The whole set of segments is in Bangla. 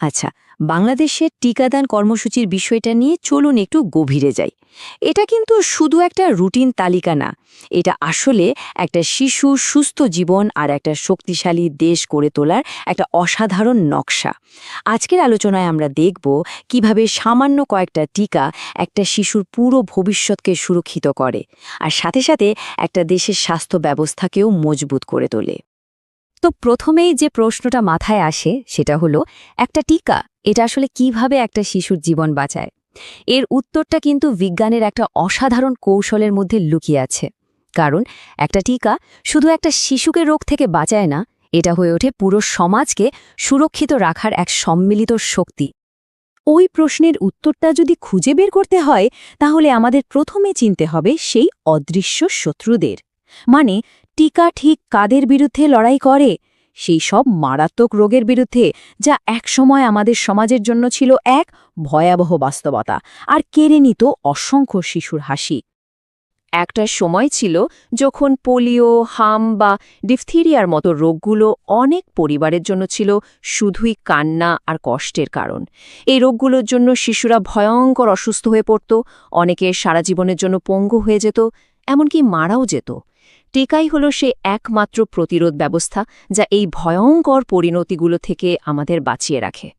আচ্ছা বাংলাদেশের টিকাদান কর্মসূচির বিষয়টা নিয়ে চলুন একটু গভীরে যাই। এটা কিন্তু শুধু একটা রুটিন তালিকা না, এটা আসলে একটা শিশু সুস্থ জীবন আর একটা শক্তিশালী দেশ গড়ে তোলার একটা অসাধারণ নকশা। আজকের আলোচনায় আমরা দেখব কীভাবে সামান্য কয়েকটা টিকা একটা শিশুর পুরো ভবিষ্যৎকে সুরক্ষিত করে, আর সাথে সাথে একটা দেশের স্বাস্থ্য ব্যবস্থাকেও মজবুত করে তোলে। তো প্রথমেই যে প্রশ্নটা মাথায় আসে সেটা হলো, একটা টিকা, এটা আসলে কীভাবে একটা শিশুর জীবন বাঁচায়? এর উত্তরটা কিন্তু বিজ্ঞানের একটা অসাধারণ কৌশলের মধ্যে লুকিয়ে আছে। কারণ একটা টিকা শুধু একটা শিশুকে রোগ থেকে বাঁচায় না, এটা হয়ে ওঠে পুরো সমাজকে সুরক্ষিত রাখার এক সম্মিলিত শক্তি। ওই প্রশ্নের উত্তরটা যদি খুঁজে বের করতে হয়, তাহলে আমাদের প্রথমে চিনতে হবে সেই অদৃশ্য শত্রুদের। মানে টিকা ঠিক কাদের বিরুদ্ধে লড়াই করে? সেই সব মারাত্মক রোগের বিরুদ্ধে, যা একসময় আমাদের সমাজের জন্য ছিল এক ভয়াবহ বাস্তবতা আর কেড়ে নিত অসংখ্য শিশুর হাসি। একটা সময় ছিল যখন পোলিও, হাম বা ডিফথিরিয়ার মতো রোগগুলো অনেক পরিবারের জন্য ছিল শুধুই কান্না আর কষ্টের কারণ। এই রোগগুলোর জন্য শিশুরা ভয়ঙ্কর অসুস্থ হয়ে পড়ত, অনেকে সারা জীবনের জন্য পঙ্গু হয়ে যেত, এমনকি মারাও যেত। টিকাই হল সে একমাত্র প্রতিরোধ ব্যবস্থা যা এই ভয়ঙ্কর পরিণতিগুলো থেকে আমাদের বাঁচিয়ে রাখে।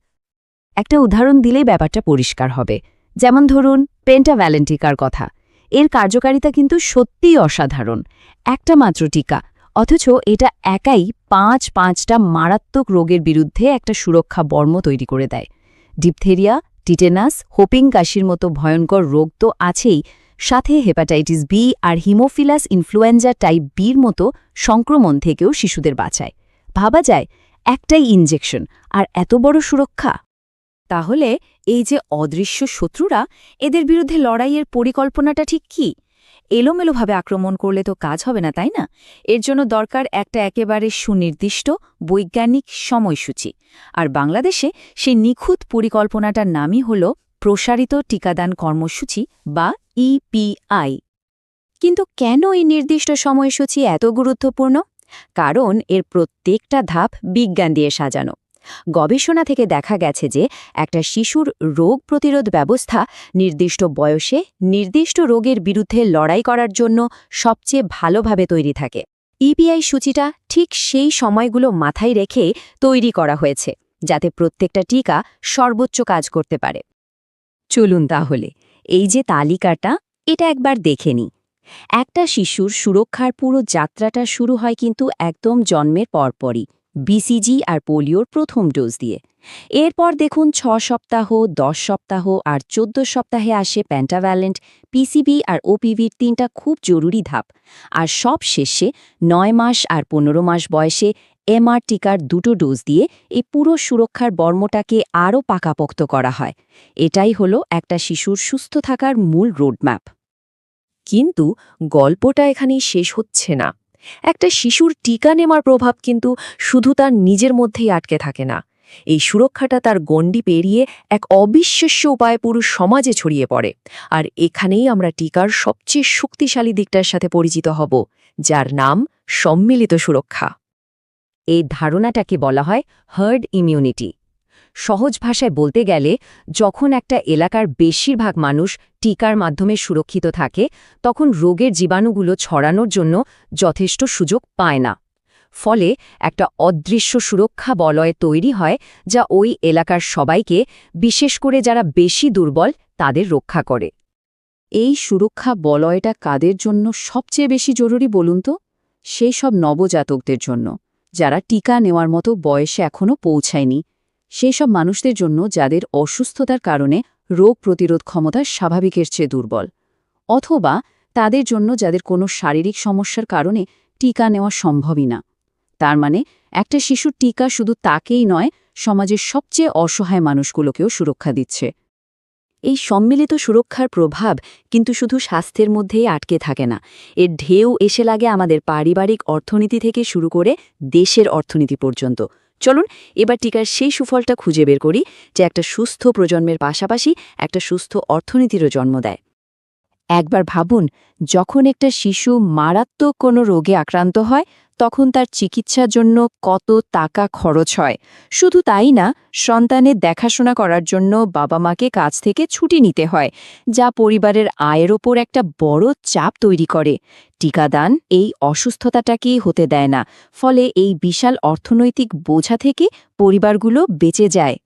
একটা উদাহরণ দিলেই ব্যাপারটা পরিষ্কার হবে। যেমন ধরুন, পেন্টাভ্যালেন্টিকার কথা। এর কার্যকারিতা কিন্তু সত্যিই অসাধারণ। একটা মাত্র টিকা, অথচ এটা একাই পাঁচ পাঁচটা মারাত্মক রোগের বিরুদ্ধে একটা সুরক্ষা বর্ম তৈরি করে দেয়। ডিপথেরিয়া, টিটেনাস, হোপিং কাশির মতো ভয়ঙ্কর রোগ তো আছেই সাথে হেপাটাইটিস বি আর হিমোফিলাস ইনফ্লুয়েঞ্জা টাইপ বির মতো সংক্রমণ থেকেও শিশুদের বাঁচায়। ভাবা যায়, একটাই ইনজেকশন, আর এত বড় সুরক্ষা? তাহলে এই যে অদৃশ্য শত্রুরা, এদের বিরুদ্ধে লড়াইয়ের পরিকল্পনাটা ঠিক কি? এলোমেলোভাবে আক্রমণ করলে তো কাজ হবে না, তাই না? এর জন্য দরকার একটা একেবারে সুনির্দিষ্ট বৈজ্ঞানিক সময়সূচি। আর বাংলাদেশে সেই নিখুঁত পরিকল্পনাটার নামই হল প্রসারিত টিকাদান কর্মসূচি বা ইপিআই কিন্তু কেন এই নির্দিষ্ট সময়সূচি এত গুরুত্বপূর্ণ? কারণ এর প্রত্যেকটা ধাপ বিজ্ঞান দিয়ে সাজানো। গবেষণা থেকে দেখা গেছে যে একটা শিশুর রোগ প্রতিরোধ ব্যবস্থা নির্দিষ্ট বয়সে নির্দিষ্ট রোগের বিরুদ্ধে লড়াই করার জন্য সবচেয়ে ভালোভাবে তৈরি থাকে। ইপিআই সূচিটা ঠিক সেই সময়গুলো মাথায় রেখে তৈরি করা হয়েছে, যাতে প্রত্যেকটা টিকা সর্বোচ্চ কাজ করতে পারে। চলুন তাহলে, এই যে তালিকাটা, এটা একবার দেখে নি একটা শিশুর সুরক্ষার পুরো যাত্রাটা শুরু হয় কিন্তু একদম জন্মের পরপরই বিসিজি আর পোলিওর প্রথম ডোজ দিয়ে। এরপর দেখুন ছ সপ্তাহ, দশ সপ্তাহ আর চোদ্দ সপ্তাহে আসে প্যান্টাভ্যালেন্ট পিসিবি আর ওপিভির তিনটা খুব জরুরি ধাপ। আর সব শেষে নয় মাস আর পনেরো মাস বয়সে এমআর টিকার দুটো ডোজ দিয়ে এই পুরো সুরক্ষার বর্মটাকে আরও পাকাপোক্ত করা হয়। এটাই হলো একটা শিশুর সুস্থ থাকার মূল রোডম্যাপ। কিন্তু গল্পটা এখানেই শেষ হচ্ছে না। একটা শিশুর টিকা নেওয়ার প্রভাব কিন্তু শুধু তার নিজের মধ্যেই আটকে থাকে না। এই সুরক্ষাটা তার গণ্ডি পেরিয়ে এক অবিশ্বাস্য উপায়ে পুরো সমাজে ছড়িয়ে পড়ে। আর এখানেই আমরা টিকার সবচেয়ে শক্তিশালী দিকটার সাথে পরিচিত হব, যার নাম সম্মিলিত সুরক্ষা। এই ধারণাটাকে বলা হয় হার্ড ইমিউনিটি সহজ ভাষায় বলতে গেলে, যখন একটা এলাকার বেশিরভাগ মানুষ টিকার মাধ্যমে সুরক্ষিত থাকে, তখন রোগের জীবাণুগুলো ছড়ানোর জন্য যথেষ্ট সুযোগ পায় না। ফলে একটা অদৃশ্য সুরক্ষা বলয় তৈরি হয়, যা ওই এলাকার সবাইকে, বিশেষ করে যারা বেশি দুর্বল, তাদের রক্ষা করে। এই সুরক্ষা বলয়টা কাদের জন্য সবচেয়ে বেশি জরুরি বলুন তো? সেই সব নবজাতকদের জন্য। যারা টিকা নেওয়ার মতো বয়সে এখনও পৌঁছায়নি সেই সব মানুষদের জন্য যাদের অসুস্থতার কারণে রোগ প্রতিরোধ ক্ষমতা স্বাভাবিকের চেয়ে দুর্বল, অথবা তাদের জন্য যাদের কোনো শারীরিক সমস্যার কারণে টিকা নেওয়া সম্ভবই না। তার মানে একটা শিশুর টিকা শুধু তাকেই নয়, সমাজের সবচেয়ে অসহায় মানুষগুলোকেও সুরক্ষা দিচ্ছে। এই সম্মিলিত সুরক্ষার প্রভাব কিন্তু শুধু স্বাস্থ্যের মধ্যেই আটকে থাকে না। এর ঢেউ এসে লাগে আমাদের পারিবারিক অর্থনীতি থেকে শুরু করে দেশের অর্থনীতি পর্যন্ত। চলুন, এবার টিকার সেই সুফলটা খুঁজে বের করি, যে একটা সুস্থ প্রজন্মের পাশাপাশি একটা সুস্থ অর্থনীতিরও জন্ম দেয়। একবার ভাবুন, যখন একটা শিশু মারাত্মক কোনো রোগে আক্রান্ত হয়, তখন তার চিকিৎসার জন্য কত টাকা খরচ হয়। শুধু তাই না, সন্তানের দেখাশোনা করার জন্য বাবা মাকে কাজ থেকে ছুটি নিতে হয়, যা পরিবারের আয়ের ওপর একটা বড় চাপ তৈরি করে। টিকাদান এই অসুস্থতাটাকেই হতে দেয় না, ফলে এই বিশাল অর্থনৈতিক বোঝা থেকে পরিবারগুলো বেঁচে যায়।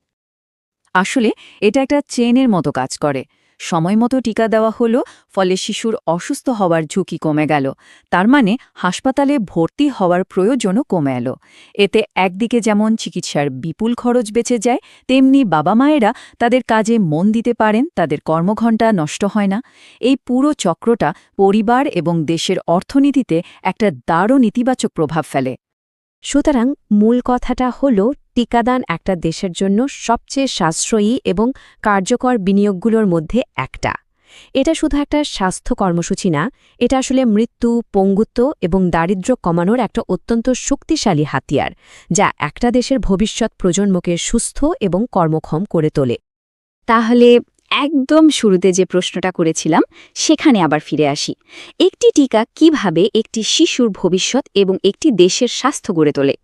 আসলে এটা একটা চেনের মতো কাজ করে। সময় মতো টিকা দেওয়া হলো, ফলে শিশুর অসুস্থ হওয়ার ঝুঁকি কমে গেল। তার মানে হাসপাতালে ভর্তি হওয়ার প্রয়োজনও কমে এলো। এতে একদিকে যেমন চিকিৎসার বিপুল খরচ বেঁচে যায়, তেমনি বাবা মায়েরা তাদের কাজে মন দিতে পারেন, তাদের কর্মঘণ্টা নষ্ট হয় না। এই পুরো চক্রটা পরিবার এবং দেশের অর্থনীতিতে একটা দারুণ ইতিবাচক প্রভাব ফেলে। সুতরাং মূল কথাটা হল টিকাদান একটা দেশের জন্য সবচেয়ে সাশ্রয়ী এবং কার্যকর বিনিয়োগগুলোর মধ্যে একটা। এটা শুধু একটা স্বাস্থ্য কর্মসূচি না, এটা আসলে মৃত্যু, পঙ্গুত্ব এবং দারিদ্র্য কমানোর একটা অত্যন্ত শক্তিশালী হাতিয়ার, যা একটা দেশের ভবিষ্যৎ প্রজন্মকে সুস্থ এবং কর্মক্ষম করে তোলে। তাহলে একদম শুরুতে যে প্রশ্নটা করেছিলাম, সেখানে আবার ফিরে আসি। একটি টিকা কীভাবে একটি শিশুর ভবিষ্যৎ এবং একটি দেশের স্বাস্থ্য গড়ে তোলে?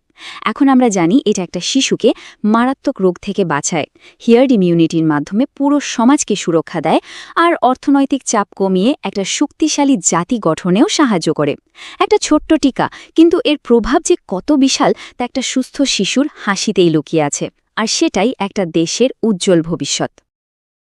এখন আমরা জানি এটা একটা শিশুকে মারাত্মক রোগ থেকে বাঁচায়। হিয়ার্ড ইমিউনিটির মাধ্যমে পুরো সমাজকে সুরক্ষা দেয় আর অর্থনৈতিক চাপ কমিয়ে একটা শক্তিশালী জাতি গঠনেও সাহায্য করে। একটা ছোট্ট টিকা, কিন্তু এর প্রভাব যে কত বিশাল তা একটা সুস্থ শিশুর হাসিতেই লুকিয়ে আছে। আর সেটাই একটা দেশের উজ্জ্বল ভবিষ্যৎ।